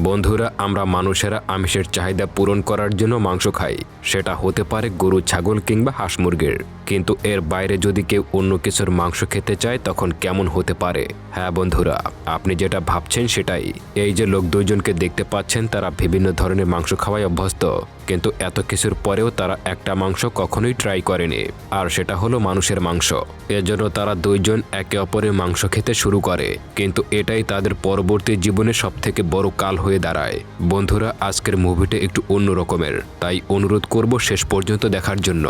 বন্ধুরা, আমরা মানুষেরা আমিষের চাহিদা পূরণ করার জন্য মাংস খাই। সেটা হতে পারে গরু, ছাগল কিংবা হাঁস মুরগির। কিন্তু এর বাইরে যদি কেউ অন্য কিছুর মাংস খেতে চায়, তখন কেমন হতে পারে? হ্যাঁ বন্ধুরা, আপনি যেটা ভাবছেন সেটাই। এই যে লোক দুজনকে দেখতে পাচ্ছেন, তারা বিভিন্ন ধরনের মাংস খাওয়ায় অভ্যস্ত। কিন্তু এত কিছুর পরেও তারা একটা মাংস কখনোই ট্রাই করেনি। আর সেটা হলো মানুষের মাংস। এজন্য তারা দুইজন একে অপরের মাংস খেতে শুরু করে। কিন্তু এটাই তাদের পরবর্তী জীবনে সব থেকে বড় কাল হয়ে দাঁড়ায়। বন্ধুরা, আজকের মুভিটা একটু অন্য রকমের তাই অনুরোধ করব শেষ পর্যন্ত দেখার জন্য।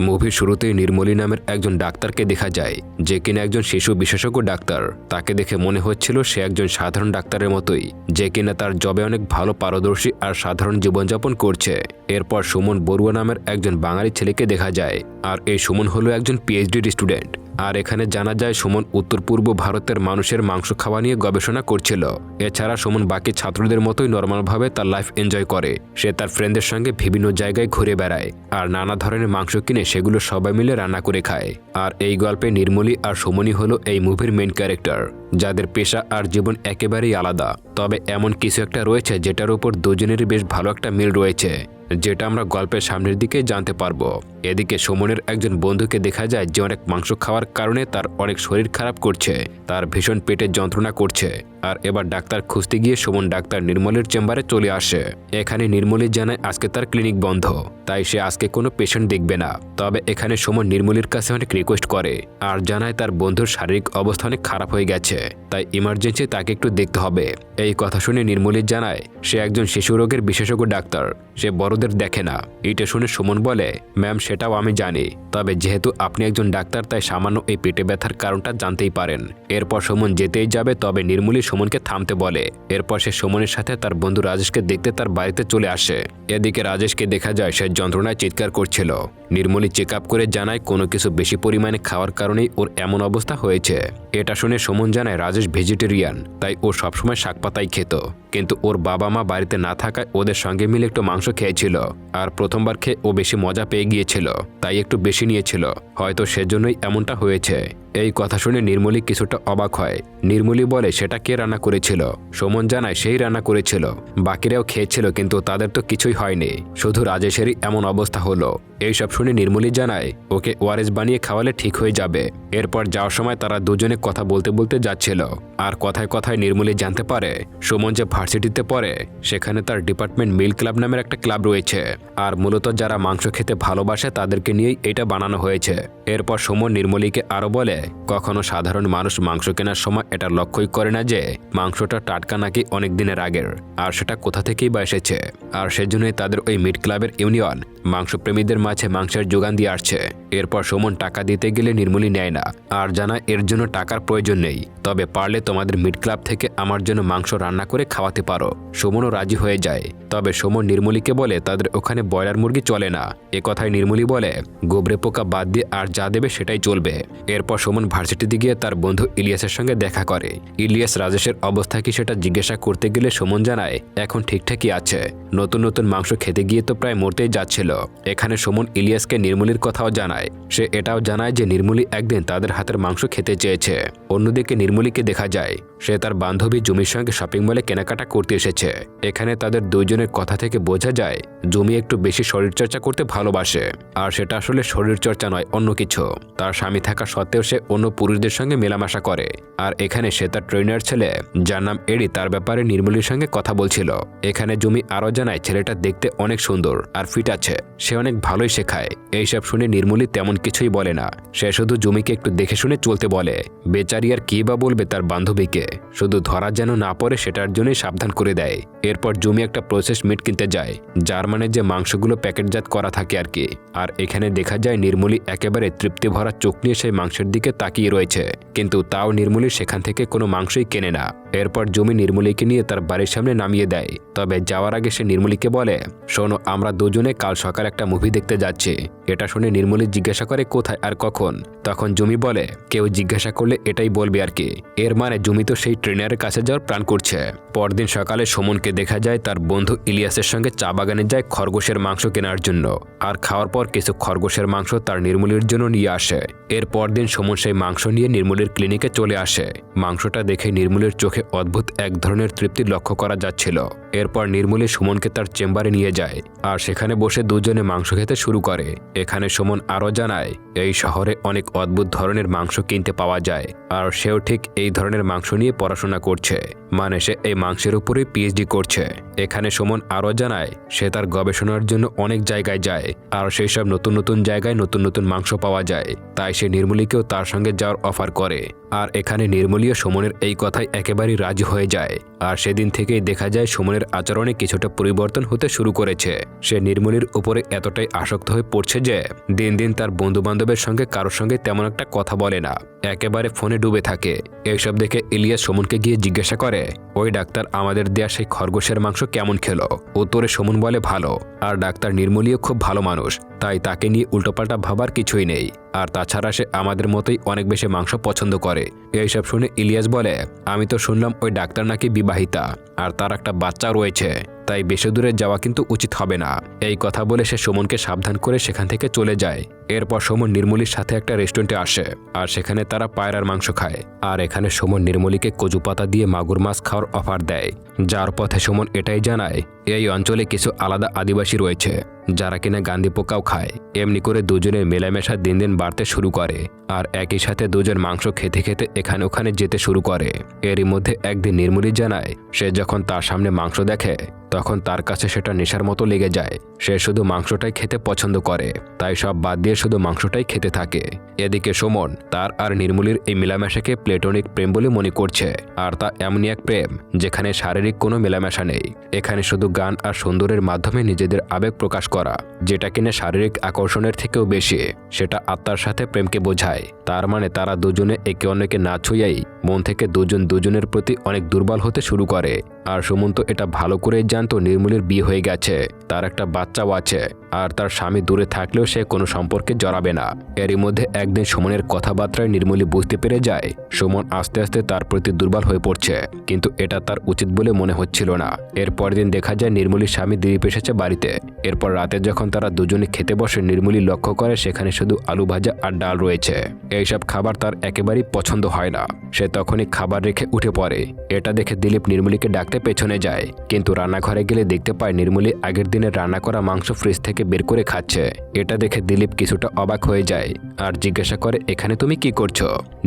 মুভির শুরুতেই নির্মলী নামের একজন ডাক্তারকে দেখা যায়, যে কিনা একজন শিশু বিশেষজ্ঞ ডাক্তার। তাকে দেখে মনে হচ্ছিল সে একজন সাধারণ ডাক্তারের মতোই, যে কিনা তার জবে অনেক ভালো পারদর্শী আর সাধারণ জীবনযাপন করছে। এরপর সুমন বড়ুয়া নামের একজন বাঙালি ছেলেকে দেখা যায়, আর এই সুমন হলো একজন পিএইচডির স্টুডেন্ট আর এখানে জানা যায় সুমন উত্তর পূর্ব ভারতের মানুষের মাংস খাওয়া নিয়ে গবেষণা করছিল। এছাড়া সুমন বাকি ছাত্রদের মতোই নর্মালভাবে তার লাইফ এনজয় করে। সে তার ফ্রেন্ডদের সঙ্গে বিভিন্ন জায়গায় ঘুরে বেড়ায় আর নানা ধরনের মাংস কিনে সেগুলো সবাই মিলে রান্না করে খায়। আর এই গল্পে নির্মলী আর সুমনই হলো এই মুভির মেন ক্যারেক্টার যাদের পেশা আর জীবন একেবারেই আলাদা। তবে এমন কিছু একটা রয়েছে যেটার উপর দুজনেরই বেশ ভালো একটা মিল রয়েছে। যেটা আমরা গল্পের সামনের দিকে জানতে পারব। এদিকে সুমনের একজন বন্ধুকে দেখা যায় যে অনেক মাংস খাওয়ার কারণে তার অনেক শরীর খারাপ করছে, তার ভীষণ পেটের যন্ত্রণা করছে। আর এবার ডাক্তার খুঁজতে গিয়ে সুমন ডাক্তার নির্মলের চেম্বারে চলে আসে। এখানে নির্মলী জানায় আজকে তার ক্লিনিক বন্ধ। তাই সে আজকে কোনো পেশেন্ট দেখবে না। তবে এখানে সুমন নির্মলীর কাছে অনেক রিকোয়েস্ট করে আর জানায় তার বন্ধুর শারীরিক অবস্থা অনেক খারাপ হয়ে গেছে। তাই ইমার্জেন্সি তাকে একটু দেখতে হবে। এই কথা শুনে নির্মলী জানায়, সে একজন শিশু রোগের বিশেষজ্ঞ ডাক্তার। সে বড়দের দেখে না। এটা শুনে সুমন বলে, ম্যাম, সেটাও আমি জানি। তবে যেহেতু আপনি একজন ডাক্তার, তাই সামান্য এই পেটে ব্যথার কারণটা জানতেই পারেন। এরপর সুমন যেতেই যাবে, তবে নির্মলী সুমনকে থামতে বলে। এরপর সে সুমনের সাথে তার বন্ধু রাজেশকে দেখতে তার বাড়িতে চলে আসে। এদিকে রাজেশকে দেখা যায় সে যন্ত্রণায় চিৎকার করছিল। নির্মলী চেক করে জানায় কোনো কিছু বেশি পরিমাণে খাওয়ার কারণেই ওর এমন অবস্থা হয়েছে। এটা শুনে সুমন জানায়, রাজেশ ভেজিটেরিয়ান, তাই ও সবসময় শাকপাতাই খেত। কিন্তু ওর বাবা মা বাড়িতে না থাকায় ওদের সঙ্গে মিলে একটু মাংস খেয়েছিল। আর প্রথমবার খেয়ে ও বেশি মজা পেয়ে গিয়েছিল, তাই একটু বেশি নিয়েছিল। হয়তো সেজন্যই এমনটা হয়েছে। এই কথা শুনে নির্মলী কিছুটা অবাক হয়। নির্মলী বলে, সেটা কে রান্না করেছিল? সুমন জানায়, সেই রান্না করেছিল। বাকিরাও খেয়েছিল, কিন্তু তাদের তো কিছুই হয়নি। শুধু রাজেশেরই এমন অবস্থা হলো। এইসব শুনে নির্মলী জানায়, ওকে ওয়ারেস বানিয়ে খাওয়ালে ঠিক হয়ে যাবে। এরপর যাওয়ার সময় তারা দুজনে কথা বলতে বলতে যাচ্ছিল। আর কথায় কথায় নির্মলী জানতে পারে, সুমন যে ভার্সিটিতে পড়ে, সেখানে তার ডিপার্টমেন্ট মিল ক্লাব নামের একটা ক্লাব রয়েছে। আর মূলত যারা মাংস খেতে ভালোবাসে, তাদেরকে নিয়েই এটা বানানো হয়েছে। এরপর সুমন নির্মলীকে আরও বলে, কখনো সাধারণ মানুষ মাংস কেনার সময় এটা লক্ষ্যই করে না যে, মাংসটা টাটকা নাকি অনেক দিনের আগের, আর সেটা কোথা থেকেই বা এসেছে। আর সেজন্যই তাদের ওই মিট ক্লাবের ইউনিয়ন, মাংসপ্রেমীদের মাঝে মাংসের যোগান দিয়ে আসছে। এরপর সুমন টাকা দিতে গেলে নির্মূলী নেয় না। আর জানা এর জন্য টাকার প্রয়োজন নেই। তবে পারলে তোমাদের মিড ক্লাব থেকে আমার জন্য মাংস রান্না করে খাওয়াতে পারো। সুমনও রাজি হয়ে যায়। তবে সুমন নির্মলীকে বলে, তাদের ওখানে ব্রয়লার মুরগি চলে না। এ কথায় নির্মলী বলে, গোবরে পোকা বাদ দিয়ে আর যা দেবে সেটাই চলবে। এরপর সুমন ভার্সিটিতে গিয়ে তার বন্ধু ইলিয়াসের সঙ্গে দেখা করে। ইলিয়াস রাজেশের অবস্থা কি সেটা জিজ্ঞাসা করতে গেলে সুমন জানায়, এখন ঠিকঠাকই আছে। নতুন নতুন মাংস খেতে গিয়ে তো প্রায় মরতেই যাচ্ছিল। এখানে সুমন ইলিয়াসকে নির্মলীর কথাও জানায়। সে এটাও জানায় যে নির্মলী একদিন তাদের হাতের মাংস খেতে চেয়েছে। অন্যদিকে নির্মলীকে দেখা যায়, সে তার বান্ধবী জমির সঙ্গে শপিং মলে কেনাকাটা করতে এসেছে। এখানে তাদের দুইজনের কথা থেকে বোঝা যায়, জমি একটু বেশি শরীরচর্চা করতে ভালোবাসে। আর সেটা আসলে শরীরচর্চা নয়, অন্য কিছু। তার স্বামী থাকা সত্ত্বেও সে অন্য পুরুষদের সঙ্গে মেলামেশা করে। আর এখানে সে তার ট্রেনার ছেলে, যার নাম এডি তার ব্যাপারে নির্মলীর সঙ্গে কথা বলছিল। এখানে জমি আরও জানায়, ছেলেটা দেখতে অনেক সুন্দর আর ফিট আছে। সে অনেক ভালোই শেখায়। এইসব শুনে নির্মলী তেমন কিছুই বলে না। সে শুধু জমিকে একটু দেখে শুনে চলতে বলে, বেচারি আর কি বা বলবে তার বান্ধবীকে? শুধু ধরা যেন না পড়ে সেটার জন্যই সাবধান করে দেয়। এরপর জমি একটা প্রসেস মিট কিনতে যায়, যার মানে যে মাংসগুলো প্যাকেটজাত করা থাকে আর কি। আর এখানে দেখা যায় নির্মলী একেবারে তৃপ্তি ভরা চোখ নিয়ে সেই মাংসের দিকে তাকিয়ে রয়েছে। কিন্তু তাও নির্মলী সেখান থেকে কোনো মাংসই কেনে না। এরপর জমি নির্মলীকে নিয়ে তার বাড়ির সামনে নামিয়ে দেয়। তবে যাওয়ার আগে সে নির্মলীকে বলে, শোনো, আমরা দুজনে কাল সকাল একটা মুভি দেখতে যাচ্ছি। এটা শুনে নির্মলী জিজ্ঞাসা করে কোথায় আর কখন। তখন জমি বলে, কেউ জিজ্ঞাসা করলে এটাই বলবে আর কি। এর মানে জমি তো সেই ট্রেনারের কাছে যাওয়ার প্ল্যান করছে। পরদিন সকালে সুমনকে দেখা যায় তার বন্ধু ইলিয়াসের সঙ্গে চা বাগানে যায় খরগোশের মাংস কেনার জন্য। আর খাওয়ার পর কিছু খরগোশের মাংস তার নির্মূলের জন্য নিয়ে আসে। এর পরদিন সুমন সেই মাংস নিয়ে নির্মূলের ক্লিনিকে চলে আসে। মাংসটা দেখে নির্মূলের চোখে অদ্ভুত এক ধরনের তৃপ্তি লক্ষ্য করা যাচ্ছিল। এরপর নির্মূলে সুমনকে তার চেম্বারে নিয়ে যায় আর সেখানে বসে দুজনে মাংস খেতে শুরু করে। এখানে সুমন আরও জানায়, এই শহরে অনেক অদ্ভুত ধরনের মাংস কিনতে পাওয়া যায় আর সেও ঠিক এই ধরনের মাংস নিয়ে পড়াশোনা করছে। মানে সে এই মাংসের উপরে পিএইচডি করছে। এখানে সুমন আরও জানায়, সে তার গবেষণার জন্য অনেক জায়গায় যায় আর সেই সব নতুন নতুন জায়গায় নতুন নতুন মাংস পাওয়া যায়। তাই সে নির্মলীকেও তার সঙ্গে যাওয়ার অফার করে। আর এখানে নির্মলীয় সুমনের এই কথায় একেবারেই রাজি হয়ে যায়। আর সেদিন থেকেই দেখা যায় সুমনের আচরণে কিছুটা পরিবর্তন হতে শুরু করেছে। সে নির্মলির উপরে এতটাই আসক্ত হয়ে পড়ছে যে, দিন দিন তার বন্ধু বান্ধবের সঙ্গে কারোর সঙ্গে তেমন একটা কথা বলে না। একেবারে ফোনে ডুবে থাকে। এইসব দেখে ইলিয়াস সুমনকে গিয়ে জিজ্ঞাসা করে, ওই ডাক্তার আমাদের দেয়া সেই খরগোশের মাংস কেমন খেলো? উত্তরে সুমন বলে, ভালো। আর ডাক্তার নির্মলীয় খুব ভালো মানুষ, তাই তাকে নিয়ে উল্টোপাল্টা ভাবার কিছুই নেই। আর তাছাড়া সে আমাদের মতোই অনেক বেশি মাংস পছন্দ করে। এইসব শুনে ইলিয়াস বলে, আমি তো শুনলাম ওই ডাক্তার নাকি বিবাহিতা, আর তার একটা বাচ্চা রয়েছে, তাই বেশি দূরে যাওয়া কিন্তু উচিত হবে না। এই কথা বলে সে সুমনকে সাবধান করে সেখান থেকে চলে যায়। এরপর সুমন নির্মলির সাথে একটা রেস্টুরেন্টে আসে, আর সেখানে তারা পায়রার মাংস খায়। আর এখানে সুমন নির্মলিকে কচু পাতা দিয়ে মাগুর মাছ খাওয়ার অফার দেয়। যার পথে সুমন এটাই জানায়, এই অঞ্চলে কিছু আলাদা আদিবাসী রয়েছে যারা কিনা গান্ধী পোকাও খায়, এমনি করে দুজনের মেলামেশা দিন দিন বাড়তে শুরু করে। আর একই সাথে দুজন মাংস খেতে খেতে এখানে ওখানে যেতে শুরু করে। এরই মধ্যে একদিন নির্মলি জানায়, সে যখন তার সামনে মাংস দেখে তখন তার কাছে সেটা নেশার মতো লেগে যায়। সে শুধু মাংসটাই খেতে পছন্দ করে, তাই সব বাদ দিয়ে শুধু মাংসটাই খেতে থাকে। এদিকে সুমন, তার আর নির্মলির এই মেলামেশাকে প্লেটনিক প্রেম বলে মনে করছে, আর তা এমনই এক প্রেম, যেখানে শারীরিক কোনো মেলামেশা নেই। এখানে শুধু গান আর সুন্দরের মাধ্যমে নিজেদের আবেগ প্রকাশ করা, যেটা কিনা শারীরিক আকর্ষণের থেকেও বেশি, সেটা আত্মার সাথে প্রেমকে বোঝায়। তার মানে তারা দুজনে একে অন্যকে না ছুঁয়াই মন থেকে দুজন দুজনের প্রতি অনেক দুর্বল হতে শুরু করে। আর সুমন্ত এটা ভালো করে জানতো নির্মূলের বিয়ে হয়ে গেছে তার একটা বাচ্চাও আছে। আর তার স্বামী দূরে থাকলেও সে কোনো সম্পর্কে জড়াবে না। এরই মধ্যে একদিন সুমনের কথাবার্তায় নির্মলী বুঝতে পেরে যায়, সুমন আস্তে আস্তে তার প্রতি দুর্বল হয়ে পড়ছে, কিন্তু এটা তার উচিত বলে মনে হচ্ছিল না। এরপর দিন দেখা যায় নির্মলীর স্বামী দিলীপ এসেছে বাড়িতে। এরপর রাতে যখন তারা দুজনে খেতে বসে, নির্মলী লক্ষ্য করে সেখানে শুধু আলু ভাজা আর ডাল রয়েছে। এইসব খাবার তার একেবারেই পছন্দ হয় না। সে তখনই খাবার রেখে উঠে পড়ে। এটা দেখে দিলীপ নির্মলীকে ডাকতে পেছনে যায়, কিন্তু রান্নাঘরে গেলে দেখতে পায় নির্মলী আগের দিনে রান্না করা মাংস ফ্রিজ থেকে বের করে খাচ্ছে। এটা দেখে দিলীপ কিছুটা অবাক হয়ে যায় আর জিজ্ঞাসা করে, এখানে তুমি কি করছ?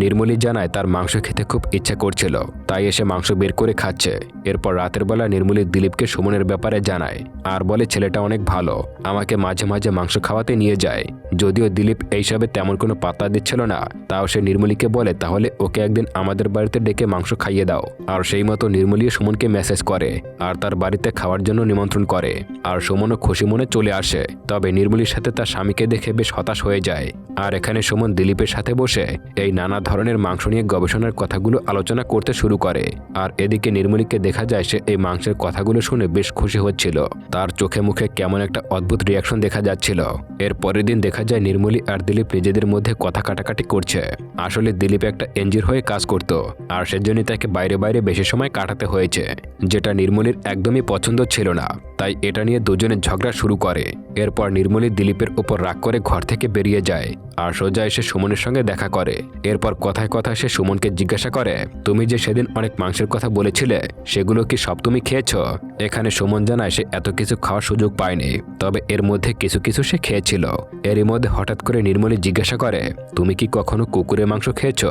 নির্মলি জানায়, তার মাংস খেতে খুব ইচ্ছা করছিল, তাই এসে মাংস বের করে খাচ্ছে। এরপর রাতের বেলা নির্মলি দিলীপকে সুমনের ব্যাপারে জানায়, আর বলে, ছেলেটা অনেক ভালো, আমাকে মাঝে মাঝে মাংস খাওয়াতে নিয়ে যায়। যদিও দিলীপ এইসবে তেমন কোনো পাত্তা দিচ্ছিল না, তাও সে নির্মলিকে বলে, তাহলে ওকে একদিন আমাদের বাড়িতে ডেকে মাংস খাইয়ে দাও। আর সেই মতো নির্মলী সুমনকে মেসেজ করে, আর তার বাড়িতে খাওয়ার জন্য নিমন্ত্রণ করে, আর সুমনও খুশি মনে চলে আসে। তবে নির্মলীর সাথে তার স্বামীকে দেখে বেশ হতাশ হয়ে যায়। আর এখানে সুমন দিলীপের সাথে বসে এই নানা ধরনের মাংস নিয়ে গবেষণার কথাগুলো আলোচনা করতে শুরু করে। আর এদিকে নির্মলীকে দেখা যায় সে এই মাংসের কথাগুলো শুনে বেশ খুশি হচ্ছিল। তার চোখে মুখে কেমন একটা অদ্ভুত রিয়াকশন দেখা যাচ্ছিল। এর পরের দিন দেখা যায় নির্মলী আর দিলীপ নিজেদের মধ্যে কথা কাটাকাটি করছে। আসলে দিলীপ একটা এনজির হয়ে কাজ করত, আর সেজন্যই তাকে বাইরে বাইরে বেশি সময় কাটাতে হয়েছে, যেটা নির্মলীর একদমই পছন্দ ছিল না। তাই এটা নিয়ে দুজনে ঝগড়া শুরু করে। এরপর নির্মলী দিলীপের উপর রাগ করে ঘর থেকে বেরিয়ে যায় আর সোজা এসে সুমনের সঙ্গে দেখা করে। এরপর কথায় কথায় সে সুমনকে জিজ্ঞাসা করে, তুমি যে সেদিন অনেক মাংসের কথা বলেছিলে, সেগুলো কি সব তুমি খেয়েছ? এখানে সুমন জানায় সে এত কিছু খাওয়ার সুযোগ পায়নি, তবে এর মধ্যে কিছু কিছু সে খেয়েছিল। এরই মধ্যে হঠাৎ করে নির্মলী জিজ্ঞাসা করে, তুমি কি কখনো কুকুরের মাংস খেয়েছ?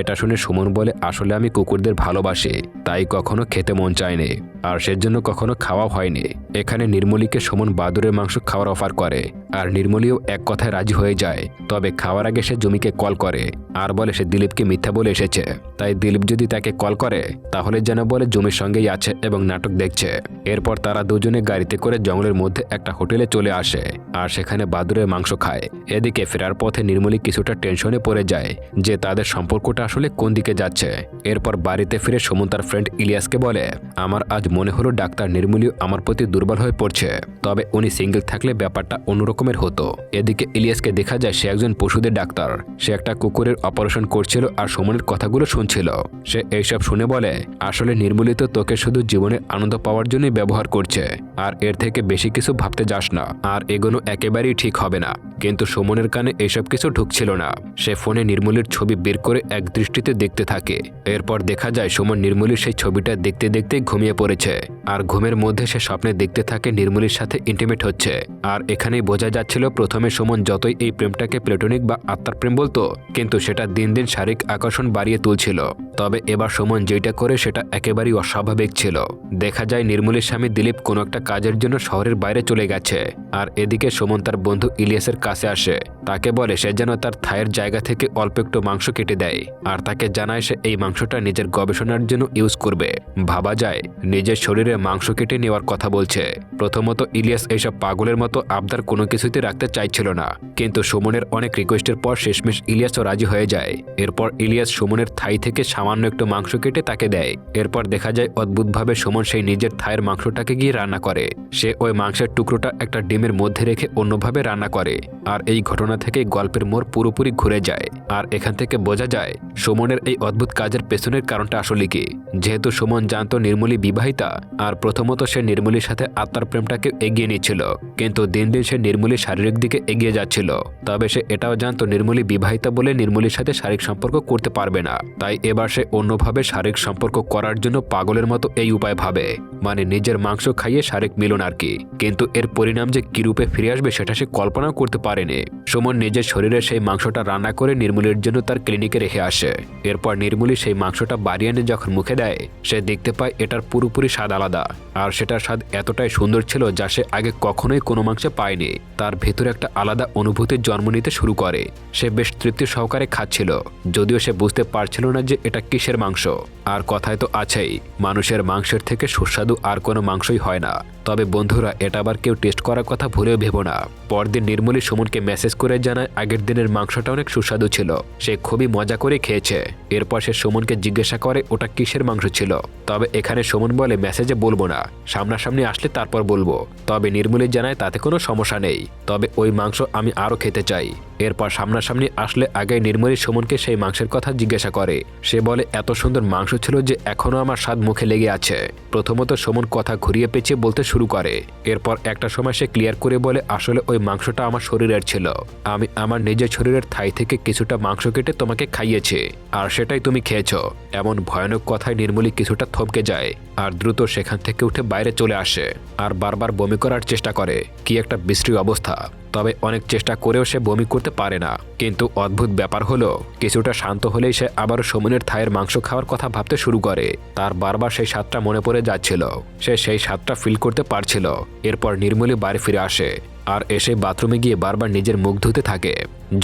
এটা শুনে সুমন বলে, আসলে আমি কুকুরদের ভালোবাসি, তাই কখনো খেতে মন চায় চায়নি, আর সেজন্য কখনো খাওয়া হয়নি। এখানে নির্মলীকে সুমন বাদুরের মাংস খাওয়ার অফার করে। আর নির্মলীও এক কথায় রাজি হয়ে যায়। তবে খাওয়ার আগে সে জমিকে কল করে। আর বলে সে দিলীপকে মিথ্যা বলে এসেছে। তাই দিলীপ যদি তাকে কল করে, তাহলে যেন বলে জমির সঙ্গেই আছে এবং নাটক দেখছে। এরপর তারা দুজনে গাড়িতে করে জঙ্গলের মধ্যে একটা হোটেলে চলে আসে। আর সেখানে বাদুরের মাংস খায়। এদিকে ফেরার পথে নির্মলী কিছুটা টেনশনে পড়ে যায় যে তাদের সম্পর্কটা আসলে কোন দিকে যাচ্ছে। এরপর বাড়িতে ফিরে সুমন ফ্রেন্ড ইলিয়াসকে বলে, আমার আজ মনে হলো ডাক্তার নির্মলীও আমার প্রতি দুর্বল হয়ে পড়ছে। তবে উনি সিঙ্গেল থাকলে ব্যাপারটা অন্যরকমের হতো। এদিকে ইলিয়াসকে দেখা যায় সে একজন পশুদের ডাক্তার। সে একটা কুকুরের অপারেশন করছিল আর সুমনের কথাগুলো শুনছিল। সে এইসব শুনে বলে, আসলে নির্মলী তো তোকে শুধু জীবনে আনন্দ পাওয়ার জন্যই ব্যবহার করছে, আর এর থেকে বেশি কিছু ভাবতে যাস না, আর এগোনো একেবারেই ঠিক হবে না। কিন্তু সুমনের কানে এসব কিছু ঢুকছিল না। সে ফোনে নির্মলীর ছবি বের করে এক দৃষ্টিতে দেখতে থাকে। এরপর দেখা যায় সুমন নির্মলীর সেই ছবিটা দেখতে দেখতে ঘুমিয়ে পড়েছে, আর ঘুমের মধ্যে সে স্বপ্নে দেখতে থাকে নির্মলীর সাথে ইন্টিমেট হচ্ছে। আর এখানেই বোঝা যাচ্ছিল প্রথমে সুমন যতই এই প্রেমটাকে প্লেটনিক বা আত্মার প্রেম বলতো, কিন্তু সেটা দিন দিন শারীরিক আকর্ষণ বাড়িয়ে তুলছিল। তবে এবার সুমন যেটা করে সেটা একেবারেই অস্বাভাবিক ছিল। দেখা যায় নির্মলীর স্বামী দিলীপ কোনো একটা কাজের জন্য শহরের বাইরে চলে গেছে, আর এদিকে সুমন তার বন্ধু ইলিয়াসের কাছে আসে। তাকে বলে সে যেন তার থায়ের জায়গা থেকে অল্প একটু মাংস কেটে দেয়, আর তাকে জানায় সে এই মাংসটা নিজের গবেষণার জন্য ইউজ করবে। ভাবা যায়, নিজের শরীরে মাংস কেটে নেওয়ার কথা বলছে। প্রথমত ইলিয়াস এইসব পাগলের মতো আবদার কোনো কিছুতে রাখতে চাইছিল না। কিন্তু সুমনের অনেক রিকোয়েস্টের পর শেষমেশ ইলিয়াসও রাজি হয়ে যায়। এরপর ইলিয়াস সুমনের থাই থেকে সামান্য একটু মাংস কেটে তাকে দেয়। এরপর দেখা যায় অদ্ভুতভাবে সুমন সেই নিজের থায়ের মাংসটাকে গিয়ে রান্না করে। সে ওই মাংসের টুকরোটা একটা ডিমের মধ্যে রেখে অন্যভাবে রান্না করে। আর এই ঘটনা থেকে গল্পের মোড় পুরোপুরি ঘুরে যায়। আর এখান থেকে বোঝা যায়, সুমনের এই অদ্ভুত কাজের পেছনের কারণটা আসলে কি। যেহেতু সুমন জানতো নির্মলী বিবাহিতা, আর প্রথমত সে নির্মলীর সাথে আত্মার প্রেমটাকে এগিয়ে নিচ্ছিল। কিন্তু দিন দিন সে নির্মলীর শারীরিক দিকে এগিয়ে যাচ্ছিল। তবে সে এটাও জানতো নির্মলী বিবাহিতা বলে নির্মলীর সাথে শারীরিক সম্পর্ক করতে পারবে না। তাই এবার সে অন্যভাবে শারীরিক সম্পর্ক করার জন্য পাগলের মতো এই উপায় ভাবে। মানে নিজের মাংস খাইয়ে শারীরিক মিলন আর কি। কিন্তু এর পরিণাম যে কি রূপে ফিরে আসবে সেটা সে কল্পনাও করতে পারেনি। সুমন নিজের শরীরে সেই মাংসটা রান্না করে নির্মূলের জন্য তার ক্লিনিকে রেখে আসে। এরপর নির্মূলী সেই মাংসটা বাড়ি এনে যখন মুখে দেয়, সে দেখতে পায় এটার পুরোপুরি স্বাদ আলাদা। আর সেটার স্বাদ এতটাই সুন্দর ছিল যা সে আগে কখনোই কোনো মাংসে পায়নি। তার ভেতরে একটা আলাদা অনুভূতির জন্ম নিতে শুরু করে। সে বেশ তৃপ্তি সহকারে খাচ্ছিল, যদিও সে বুঝতে পারছিল না যে এটা কিসের মাংস। আর কথায় তো আছেই, মানুষের মাংসের থেকে সুস্বাদু আর কোনো মাংসই হয় না। তবে বন্ধুরা, এটা আবার কেউ টেস্ট করার কথা ভুলেও ভেবো না। পরদিন নির্মলী সুমনকে মেসেজ করে জানায় আগের দিনের মাংসটা অনেক সুস্বাদু ছিল। সে খুবই মজা করে খেয়েছে। এরপর সে সুমনকে জিজ্ঞাসা করে, ওটা কিসের মাংস ছিল? তবে এখানে সুমন বলে, মেসেজে বলব না। সামনাসামনি আসলে তারপর বলব। তবে নির্মলী জানায়, তাতে কোনো সমস্যা নেই, তবে ওই মাংস আমি আরও খেতে চাই। এরপর সামনাসামনি আসলে আগে নির্মলী সুমনকে সেই মাংসের কথা জিজ্ঞাসা করে। সে বলে, এত সুন্দর মাংস ছিল যে এখনও আমার স্বাদ মুখে লেগে আছে। প্রথমত সুমন কথা ঘুরিয়ে পেঁচিয়ে বলতে শুরু করে। এরপর একটা সময় সে ক্লিয়ার করে বলে, আসলে ওই মাংসটা আমার শরীরের ছিল। আমি আমার নিজের শরীরের থাই থেকে কিছুটা মাংস কেটে তোমাকে খাইয়েছি, আর সেটাই তুমি খেয়েছ। এমন ভয়ানক কথায় নির্মলী কিছুটা থমকে যায়, আর দ্রুত সেখান থেকে উঠে বাইরে চলে আসে, আর বারবার বমি করার চেষ্টা করে। কি একটা বিশ্রী অবস্থা, তবে অনেক চেষ্টা করেও সে বমি করতে পারে না। কিন্তু অদ্ভুত ব্যাপার হলো, কিছুটা শান্ত হলেই সে আবার সমনের থায়ের মাংস খাওয়ার কথা ভাবতে শুরু করে। তার বারবার সেই স্বাদটা মনে পড়ে যাচ্ছিল। সে সেই স্বাদটা ফিল করতে পারছিল। এরপর নির্মলী বাড়ি ফিরে আসে। আর এসে বাথরুমে গিয়ে বারবার নিজের মুখ ধুতে থাকে।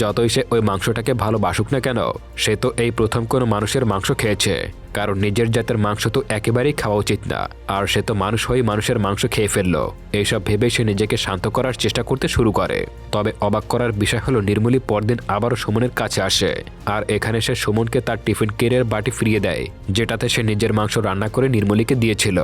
যতই সে ওই মাংসটাকে ভালোবাসুক না কেন, সে তো এই প্রথম কোনো মানুষের মাংস খেয়েছে। কারণ নিজের জাতের মাংস তো একেবারেই খাওয়া উচিত না, আর সে তো মানুষ হয়ে মানুষের মাংস খেয়ে ফেলল। এইসব ভেবে সে নিজেকে শান্ত করার চেষ্টা করতে শুরু করে। তবে অবাক করার বিষয় হলো, নির্মলি পরদিন আবারও সুমনের কাছে আসে, আর এখানে সে সুমনকে তার টিফিন কেরিয়ার বাটি ফিরিয়ে দেয়, যেটাতে সে নিজের মাংস রান্না করে নির্মলীকে দিয়েছিল।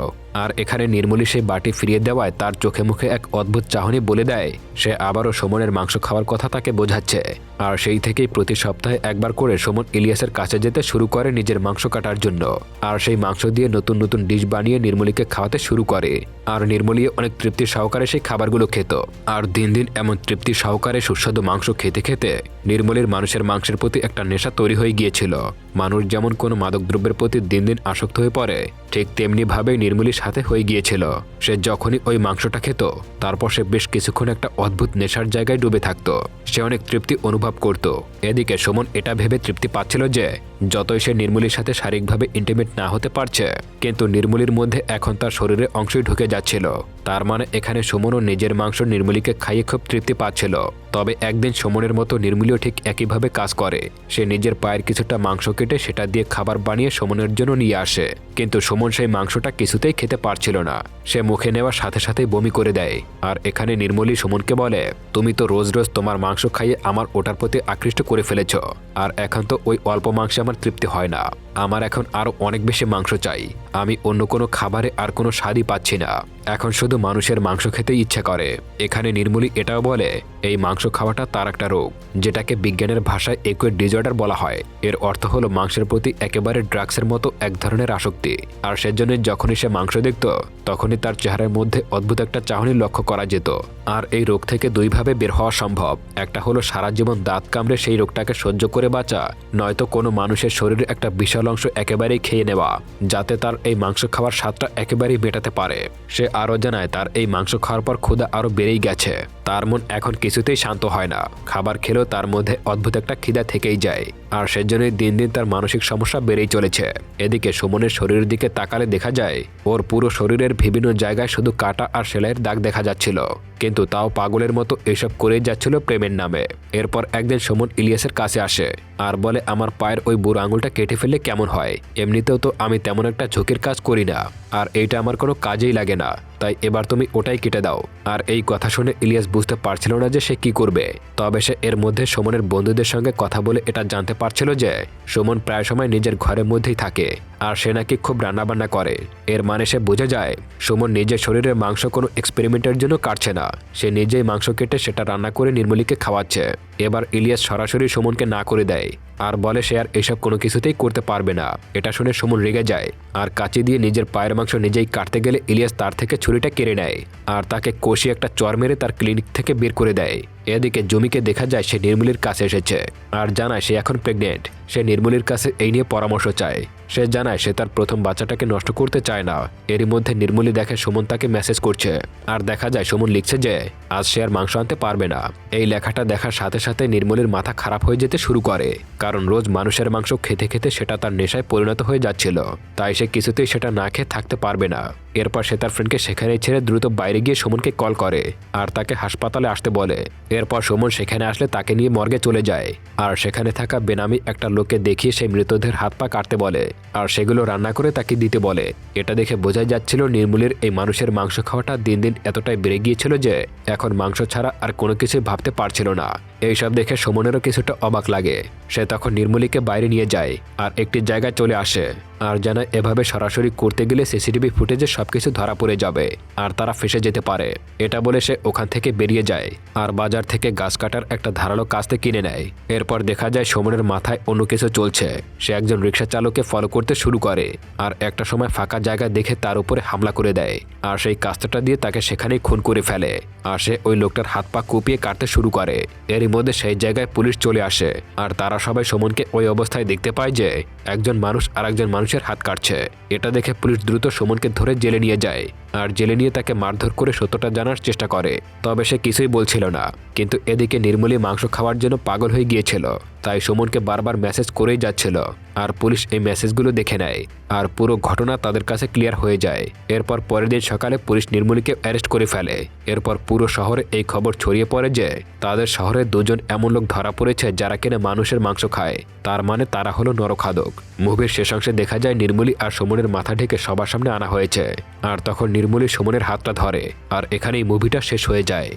আর এখানে নির্মলি সেই বাটি ফিরিয়ে দেওয়ায় তার চোখে মুখে এক অদ্ভুত চাহনি বলে দেয় সে আবারও সুমনের মাংস খাওয়ার কথা তাকে বোঝাচ্ছে। আর সেই থেকেই প্রতি সপ্তাহে একবার করে সুমন ইলিয়াসের কাছে যেতে শুরু করে নিজের মাংস কাটার জন্য। আর সেই মাংস দিয়ে নতুন নতুন ডিশ বানিয়ে নির্মলীকে খাওয়াতে শুরু করে। আর নির্মলী অনেক তৃপ্তি সহকারে সেই খাবারগুলো খেত। আর দিন দিন এমন তৃপ্তি সহকারে সুস্বাদু মাংস খেতে খেতে নির্মলীর মানুষের মাংসের প্রতি একটা নেশা তৈরি হয়ে গিয়েছিল। মানুষ যেমন কোনো মাদকদ্রব্যের প্রতি দিন দিন আসক্ত হয়ে পড়ে, ঠিক তেমনিভাবেই ভাবেই নির্মলীর সাথে হয়ে গিয়েছিল। সে যখনই ওই মাংসটা খেত, তারপর সে বেশ কিছুক্ষণ একটা অদ্ভুত নেশার জায়গায় ডুবে থাকত। সে অনেক তৃপ্তি অনুভব করত। এদিকে সুমন এটা ভেবে তৃপ্তি পাচ্ছিল যে যতই সে নির্মলির সাথে শারীরিকভাবে ইন্টিমেট না হতে পারছে, কিন্তু নির্মলির মধ্যে এখন তার শরীরের অংশই ঢুকে যাচ্ছিল। তার মানে এখানে সুমনও নিজের মাংস নির্মলিকে খাইয়ে খুব তৃপ্তি পাচ্ছিল। তবে একদিন সুমনের মতো নির্মলিও ঠিক একইভাবে কাজ করে। সে নিজের পায়ের কিছুটা মাংস কেটে সেটা দিয়ে খাবার বানিয়ে সুমনের জন্য নিয়ে আসে। কিন্তু সুমন সেই মাংসটা কিছুতেই খেতে পারছিল না। সে মুখে নেওয়ার সাথে সাথে বমি করে দেয়। আর এখানে নির্মলি সুমনকে বলে, তুমি তো রোজ রোজ তোমার মাংস খাইয়ে আমার ওটার প্রতি আকৃষ্ট করে ফেলেছ। আর এখন তো ওই অল্প মাংসে আমার তৃপ্তি হয় না। আমার এখন আরও অনেক বেশি মাংস চাই। আমি অন্য কোনো খাবারে আর কোনো স্বাদই পাচ্ছি না। এখন শুধু মানুষের মাংস খেতে ইচ্ছে করে। এখানে নির্মূলী এটাও বলে, এই মাংস খাওয়াটা তার একটা রোগ, যেটাকে বিজ্ঞানের ভাষায় একুয়েট ডিজর্ডার বলা হয়। এর অর্থ হলো মাংসের প্রতি একেবারে ড্রাগসের মতো এক ধরনের আসক্তি। আর সেজন্য যখনই সে মাংস দেখত, তখনই তার চেহারার মধ্যে অদ্ভুত একটা চাহনি লক্ষ্য করা যেত। আর এই রোগ থেকে দুইভাবে বের হওয়া সম্ভব। একটা হলো সারা জীবন দাঁত কামড়ে সেই রোগটাকে সহ্য করে বাঁচা, নয়তো কোনো মানুষের শরীরের একটা বিশাল অংশ একেবারেই খেয়ে নেওয়া, যাতে তার এই মাংস খাওয়ার স্বাদটা একেবারেই মেটাতে পারে। সে আরও জানায়, তার এই মাংস খাওয়ার পর ক্ষুদা আরও বেড়েই গেছে। তার মন এখন কিছুতেই শান্ত হয় না। খাবার খেলেও তার মধ্যে অদ্ভুত একটা খিদা থেকেই যায়। আর সেজন্যই দিন দিন তার মানসিক সমস্যা বেড়েই চলেছে। এদিকে সুমনের শরীরের দিকে তাকালে দেখা যায়, ওর পুরো শরীরের বিভিন্ন জায়গায় শুধু কাটা আর সেলাইয়ের দাগ দেখা যাচ্ছিল। কিন্তু তাও পাগলের মতো এসব করেই যাচ্ছিল প্রেমের নামে। এরপর একদিন সুমন ইলিয়াসের কাছে আসে আর বলে, আমার পায়ের ওই বুড়ো আঙুলটা কেটে ফেললে কেমন হয়? এমনিতেও তো আমি তেমন একটা ঝুঁকির কাজ করি না। আর এইটা আমার কোনো কাজেই লাগে না। তাই এবার তুমি ওটাই কেটে দাও। আর এই কথা শুনে ইলিয়াস বুঝতে পারছিল না যে সে কি করবে। তবে সে এর মধ্যে সুমনের বন্ধুদের সঙ্গে কথা বলে এটা জানতে পারছিল যে সুমন প্রায় সময় নিজের ঘরের মধ্যেই থাকে, আর সে নাকি খুব রান্নাবান্না করে। এর মানে সে বুঝে যায়, সুমন নিজের শরীরের মাংস কোনো এক্সপেরিমেন্টের জন্য কাটছে না। সে নিজেই মাংস কেটে সেটা রান্না করে নির্মলিকে খাওয়াচ্ছে। এবার ইলিয়াস সরাসরি সুমনকে না করে দেয় আর বলে সে আর এসব কোনো কিছুতেই করতে পারবে না। এটা শুনে সুমন রেগে যায় আর কাঁচি দিয়ে নিজের পায়ের মাংস নিজেই কাটতে গেলে ইলিয়াস তার থেকে ছুরিটা কেড়ে নেয় আর তাকে কষিয়ে একটা চর মেরে তার ক্লিনিক থেকে বের করে দেয়। এদিকে জমিকে দেখা যায় সে নির্মলির কাছে এসেছে আর জানায় সে এখন প্রেগনেন্ট সে নির্মলির কাছে এই নিয়ে পরামর্শ চায়। সে জানায় সে তার প্রথম বাচ্চাটাকে নষ্ট করতে চায় না। এরই মধ্যে নির্মলি দেখে সুমন তাকে মেসেজ করছে। আর দেখা যায় সুমন লিখছে যে, আজ সে আর মাংস আনতে পারবে না। এই লেখাটা দেখার সাথে সাথে নির্মলির মাথা খারাপ হয়ে যেতে শুরু করে। কারণ রোজ মানুষের মাংস খেতে খেতে সেটা তার নেশায় পরিণত হয়ে যাচ্ছিল। তাই সে কিছুতেই সেটা না খেয়ে থাকতে পারবে না। এরপর সে তার ফ্রেন্ডকে সেখানে ছেড়ে দ্রুত বাইরে গিয়ে সুমনকে কল করে আর তাকে হাসপাতালে আসতে বলে। এরপর সুমন সেখানে আসলে তাকে নিয়ে মর্গে চলে যায়। আর সেখানে থাকা বেনামি একটা লোককে দেখিয়ে সেই মৃতদের হাত পা কাটতে বলে আর সেগুলো রান্না করে তাকে দিতে বলে। এটা দেখে বোঝাই যাচ্ছিল নির্মূলের এই মানুষের মাংস খাওয়াটা দিন দিন এতটাই বেড়ে গিয়েছিল যে এখন মাংস ছাড়া আর কোনো কিছুই ভাবতে পারছিল না। এইসব দেখে সুমনেরও কিছুটা অবাক লাগে। সে তখন নির্মলীকে বাইরে নিয়ে যায় আর একটি জায়গায় চলে আসে। আর যেন এভাবে সরাসরি করতে গেলে সিসিটিভি ফুটেজে সবকিছু ধরা পড়ে যাবে আর তারা ফেসে যেতে পারে। এটা বলে সে ওখান থেকে বেরিয়ে যায় আর বাজার থেকে গাছ কাটার একটা ধারালো কাস্তে কিনে নেয়। এরপর দেখা যায় সুমনের মাথায় অন্য কিছু চলছে। সে একজন রিক্সা চালককে ফলো করতে শুরু করে আর একটা সময় ফাঁকা জায়গা দেখে তার উপরে হামলা করে দেয় আর সেই কাস্তাটা দিয়ে তাকে সেখানেই খুন করে ফেলে। আর সে ওই লোকটার হাত পা কুপিয়ে কাটতে শুরু করে। এরই মধ্যে সেই জায়গায় পুলিশ চলে আসে, আর তারা সবাই সুমনকে ওই অবস্থায় দেখতে পায় যে একজন মানুষ আর একজন মানুষের হাত কাটছে। এটা দেখে পুলিশ দ্রুত সুমনকে ধরে জেলে নিয়ে যায়, আর জেলে নিয়ে তাকে মারধর করে সত্যটা জানার চেষ্টা করে। তবে সে কিছুই বলছিল না, কিন্তু এদিকে নির্মলী মাংস খাওয়ার জন্য পাগল হয়ে গিয়েছিল। তাই সুমনকে বারবার মেসেজ করেই যাচ্ছিল, আর পুলিশ এই মেসেজগুলো দেখে নেয়, আর পুরো ঘটনা তাদের কাছে ক্লিয়ার হয়ে যায়। এরপর পরের দিন সকালে পুলিশ নির্মলীকে অ্যারেস্ট করে ফেলে। এরপর পুরো শহরে এই খবর ছড়িয়ে পড়ে যে, তাদের শহরে দুজন এমন লোক ধরা পড়েছে যারা কিনা মানুষের মাংস খায়। তার মানে তারা হলো নরখাদক। মুভির শেষ অংশে দেখা যায় নির্মলী আর সুমনের মাথা ঢেকে সবার সামনে আনা হয়েছে, আর তখন নির্মলী সুমনের হাতটা ধরে, আর এখানেই মুভিটা শেষ হয়ে যায়।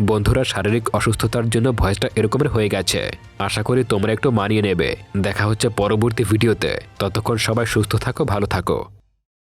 বন্ধুরা শারীরিক অসুস্থতার জন্য ভয়েসটা এরকমের হয়ে গেছে। আশা করি তোমরা একটু মানিয়ে নেবে। দেখা হচ্ছে পরবর্তী ভিডিওতে। ততক্ষণ সবাই সুস্থ থাকো, ভালো থাকো।